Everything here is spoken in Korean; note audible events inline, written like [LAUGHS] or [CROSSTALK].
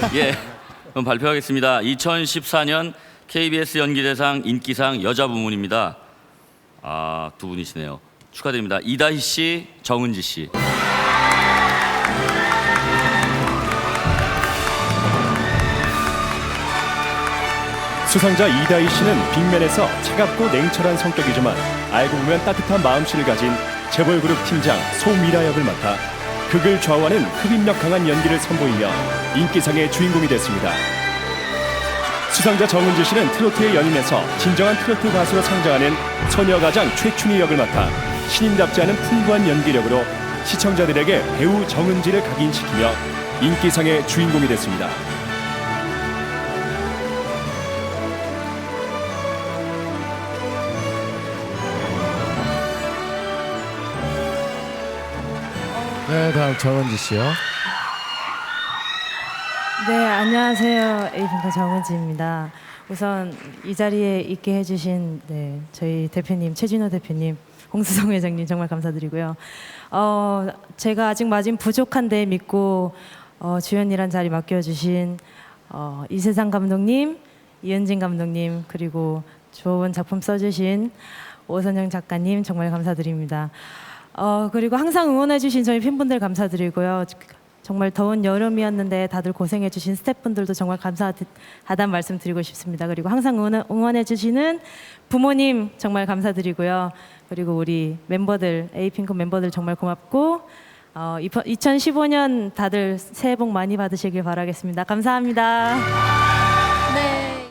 [LAUGHS] 예, 그럼 발표하겠습니다. 2014년 KBS 연기대상 인기상 여자 부문입니다. 아, 두 분이시네요. 축하드립니다. 이다희 씨, 정은지 씨. 수상자 이다희 씨는 빅맨에서 차갑고 냉철한 성격이지만 알고 보면 따뜻한 마음씨를 가진 재벌그룹 팀장 소미라 역을 맡아 극을 좌우하는 흡입력 강한 연기를 선보이며 인기상의 주인공이 됐습니다. 수상자 정은지 씨는 트로트의 연인에서 진정한 트로트 가수로 성장하는 소녀가장 최춘희 역을 맡아 신인답지 않은 풍부한 연기력으로 시청자들에게 배우 정은지를 각인시키며 인기상의 주인공이 됐습니다. 네, 다음 정은지 씨요. 네, 안녕하세요. 에이핑크 정은지입니다. 우선 이 자리에 있게 해주신 네, 저희 대표님 최진호 대표님, 홍수성 회장님 정말 감사드리고요. 어, 제가 아직 마진 부족한데 믿고 어, 주연이란 자리 맡겨주신 어, 이세상 감독님, 이은진 감독님 그리고 좋은 작품 써주신 오선영 작가님 정말 감사드립니다. 어, 그리고 항상 응원해주신 저희 팬분들 감사드리고요. 정말 더운 여름이었는데 다들 고생해주신 스태프분들도 정말 감사하다는 말씀 드리고 싶습니다. 그리고 항상 응원, 응원해주시는 부모님 정말 감사드리고요. 그리고 우리 멤버들, 에이핑크 멤버들 정말 고맙고 어, 2015년 다들 새해 복 많이 받으시길 바라겠습니다. 감사합니다.